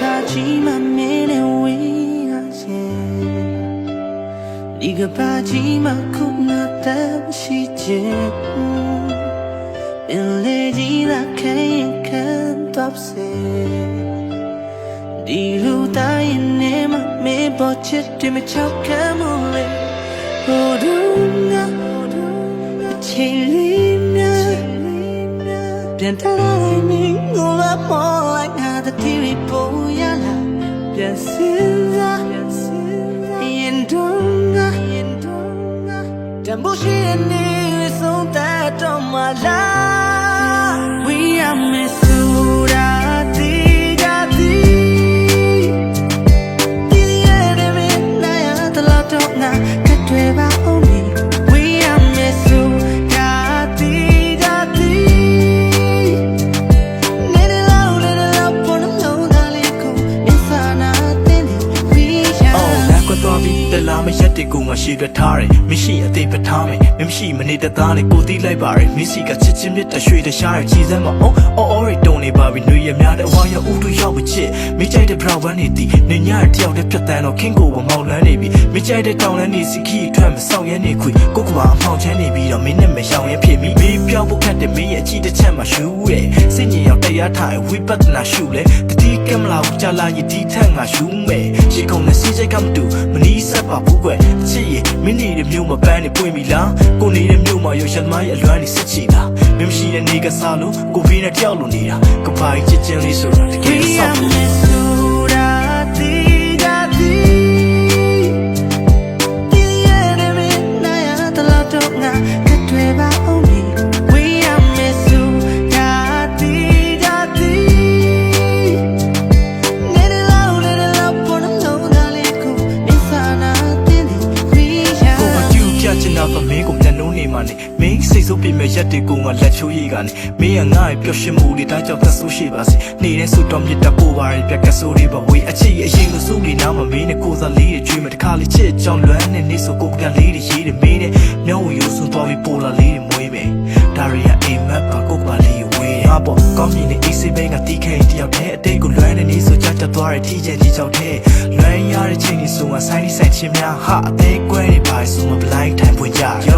ပါကြီးမမင်းနဲ့ဝေးရရဲ့ဒီကပါကြီးမခုနတမ်းရှိခြင်းပင်လေကြီးလာခဲရင်ခံတော့စေဒီလူတိုင်းနဲ့မမေပေါ်ချစ်တယ်မချောက်ခံမလို့ဟိုဒူငါချီလီမြ ပြန်တလာမင်းငိုလာပေါ်လိုက်ငါတတိရီပေါ်ရလာပြန်စင်စားရင်တုံးငါရင်တုံးငါတန်ဖို့ရှိတဲ့နေဆုံးတဲ့တော့မလား We are Missouri တီကြ သွားပြီးတလားမရက်တဲ့ကိုငါရှေ့ပြထားတယ်မရှိအသေးပထားမယ်မမရှိမနေတသားနဲ့ကိုတီးလိုက်ပါရယ်မစ္စည်းကချစ်ချင်းမြတ်တရွှေတရှားရယ်ကြီးစမ်းမအောင်အော်အော်ရီတုံနေပါပြီနှွေရများတဲ့အဝါရဥတူရောက်မချစ်မိကြိုက်တဲ့ဘရာဝမ်းနေတီနေညရတယောက်တည်းပြတ်တန်းတော့ခင်းကိုမောင်လန်းနေပြီမိကြိုက်တဲ့တောင်လန်းနေစီခီထွက်မဆောင်ရဲနေခွေကိုကဘာအမောင်ချမ်းနေပြီးတော့မင်းနဲ့မရှောင်ရဲဖြစ်မိမိပြောက်ဖို့ခတ်တဲ့မင်းရဲ့အကြည့်တစ်ချက်မှရှူရဲ့စိတ်ညစ်ရောက်တရားထားဝိပဿနာရှုလဲတတိကမလာဘူးကြာလာရင်ဒီထက်ငါရှူမယ်ရှိကုန်နဲ့စီးစိတ်ကမတူမနီးဆက်ပါဘူးကွယ်ချစ်ရင်မင်းနေတဲ့မျိုးမပန်းနေပွင့်ပြီလားကိုနေတဲ့မျိုးမှာရောရသမားရဲ့အလွမ်းနေစစ်ချီလားမင်းမရှိတဲ့နေကစားလို့ကိုဖေးနဲ့တယောက်လိုနေတာကပိုင်ချစ်ချင်းလေးဆိုတာတကယ် We ဆောက် နှုံးနေမှနေမင်းစိတ်ဆိုးပြမဲ့ရက်တွေကိုငါလက်ချိုးရည်ကနေမင်းကငါ့ရဲ့ပျော်ရွှင်မှုတွေဒါကြောင့်သက်ဆိုးရှိပါစေနေတဲ့ဆူတော်မြတ်တပိုးပါရဲ့ပြက်ကဆိုးတွေဘဝေးအချစ်ရဲ့အရင်ကစူးတွေနားမမင်းနဲ့ကိုစားလေးတွေကျွေးမတခါလေးချစ်ကြောင်လွမ်းနေနေဆိုကိုကလေးတွေရေးတယ်မင်းနဲ့မျောဝရိုးစွန်းသွားပြီးပိုလာလေးတွေမွေးမယ်ဒါရီယာအိမ်မက်ပါကိုကလေးဝေးငါပေါ့ကောင်းမြင်တဲ့ AC ဘင်းကတီးခဲတယောက်တည်းအတိတ်ကိုလွမ်းနေနေဆိုကြတတ်သွားတဲ့ထီးချင်ကြီးချောက်တဲ့လွမ်းရတဲ့ချိန်ကြီးဆိုမှဆိုင်ဒီဆိုင်ချင်းများဟာအသေးကွဲနေပါဆိုမှ blind time ပွင့်ကြ